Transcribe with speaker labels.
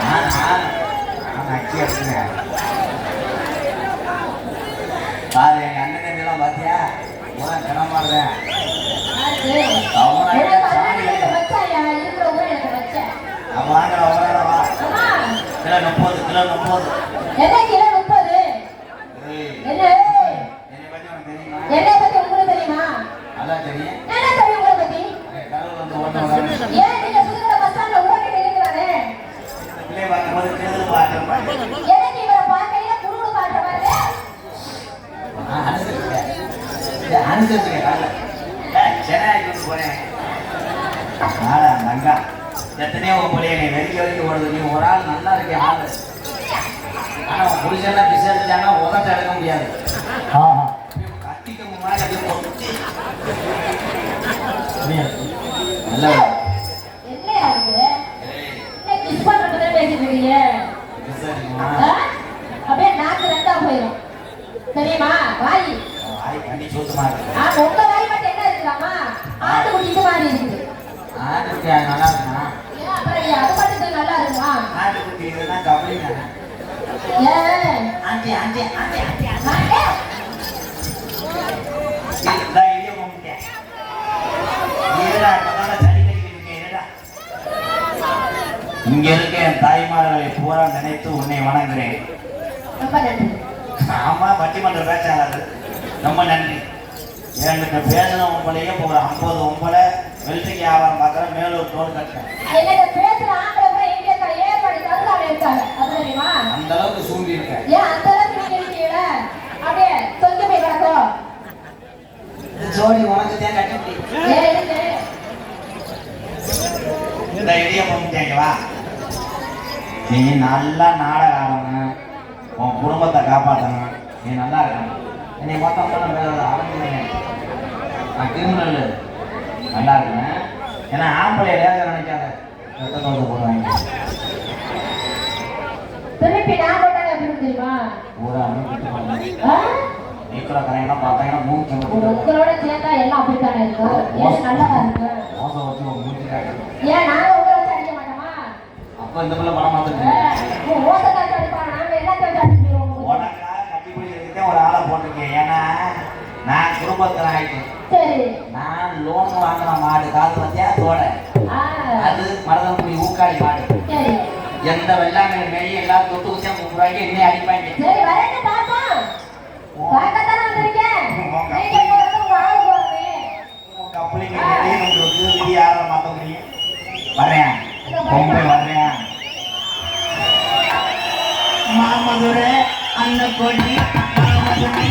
Speaker 1: நான்
Speaker 2: நான் நான் அக்கி எடுத்துனேன் பாரு எங்க அண்ணன் தம்பி எல்லாம் பாத்தியா உரம் கிணமாடுறேன்
Speaker 1: யாரு?
Speaker 2: அவனா
Speaker 1: எனக்கு அண்ணன்
Speaker 2: சாமி
Speaker 1: எனக்கு வச்சாயா? இருக்கிற ஊரை எனக்கு வச்சேன்.
Speaker 2: அப்ப வாங்கடா உரம் வா கிலோ முப்பது கிலோ முப்பது
Speaker 1: என்ன கிலோ முப்பது
Speaker 2: ஏய்,
Speaker 1: என்ன
Speaker 2: என்னை பத்தி உனக்கு தெரியுமா
Speaker 1: என்னை பத்தி உங்களுக்கு தெரியுமா
Speaker 2: நல்லா தெரியும்
Speaker 1: என்ன தெரியும் உங்களை பத்தி
Speaker 2: கடவுள் வந்து ஓட்ட வராங்க
Speaker 1: ஏன் நீங்க புதுக்கடை பஸ் ஸ்டாண்ட்ல ஓட்டிட்டு இருக்கிறாரு
Speaker 2: இந்த பிள்ளைய பார்க்கும்போது தேர்தல் பார்க்குற மாதிரி
Speaker 1: எனக்கு இவரை பார்க்கையில குடுகுடு காட்டுற மாதிரி
Speaker 2: நான் அனுசரிச்சுக்கேன் ஏய், அனுசரிச்சுக்கேன் சென்னைக்கு போறேன் ஆடா நங்கா எத்தனையோ பிள்ளைய நீ வெறிக்க வெறிக்க ஓடுது நீ ஒரு ஆள் நல்லா இருக்கே ஆளு ஆனா உன் புருஷன்லாம் உதட்ட எடுக்க முடியாது கத்திக்க முன்னாடி அப்படியே
Speaker 1: நாக்கு ரெண்டா போயிடும் தெரியுமா? வாய்.
Speaker 2: கண்ணி சுத்தமா இருக்கு
Speaker 1: ஆ உங்க வாய் மட்டும் என்ன இருக்குதாமா ஆட்டுக்குட்டி இது மாதிரி இருக்குது
Speaker 2: ஆட்டுக்குட்டி அது நல்லா இருக்குமா?
Speaker 1: ஏன் அப்புறம் நீ அது மட்டும் நல்லா இருக்குமா?
Speaker 2: ஆட்டுக்குட்டி இதெல்லாம் கபடி தானே
Speaker 1: ஏன்
Speaker 2: ஆண்டி ஆண்டி ஆண்டி. ஆண்டி
Speaker 1: நானே
Speaker 2: இந்த இடிய கும்பிட்டேன் இருடா இப்பதான சளி கட்டிக்கிட்டு இருக்கேன் இருடா. இங்க இருக்க என் தாய்மார்களை பூரா நினைத்து உன்னை வணங்குறேன்.
Speaker 1: ரொம்ப நன்றி.
Speaker 2: ஆமா பட்டிமன்ற பேச்சாளர். ரொம்ப நன்றி. பேசின உங்களையே இப்போ ஒரு ஐம்பது ஒம்பளை வெள்ளிக்கு வியாபாரம் பார்க்குறேன் மேலூர் தோல் கட்டுறேன். அந்த அளவுக்கு சூம்பி இருக்கேன் ஜோடி உனக்கு தான் கட்டி இந்த இடிய கும்பிட்டேங்க வா. நீ நல்லா நாடகம் ஆடணும் உன் குடும்பத்தை காப்பாற்றணும் நீ நல்லா இருக்கணும். என்னை மொத்தம் பண்ண வேலை ஆரம்பிக்கிறேன் நான் கிரிமினல் நல்லா இருக்கணும் ஏன்னா ஆம்பளை லேச நினைக்காத. ரத்த தோசை போடுவாங்க
Speaker 1: திருப்பி நான் போட்டாங்க எப்படி தெரியுமா? ஆ?
Speaker 2: நீக்கிற கரையெல்லாம் பார்த்தாங்கன்னா மூச்சு
Speaker 1: உங்க-
Speaker 2: விட்டு
Speaker 1: உங்களோட சேர்ந்தா எல்லாம் அப்படித்தானே இருக்கும்? ஏன் நல்லதா இருக்கு
Speaker 2: மோசம். வாங்கின மாடு காது பார்த்தியா தோட.
Speaker 1: ஆ.
Speaker 2: அது மருதங்குடி ஊக்காளி மாடு. எந்த வெள்ளாமை மேய் எல்லாரும் தொட்டு அடிப்பாங்க. உங்களுக்கு விதி யாரை மாற்ற முடியும் வரேன். பொம்பை மாமதுரை அன்னக்கோடி மாமதுரை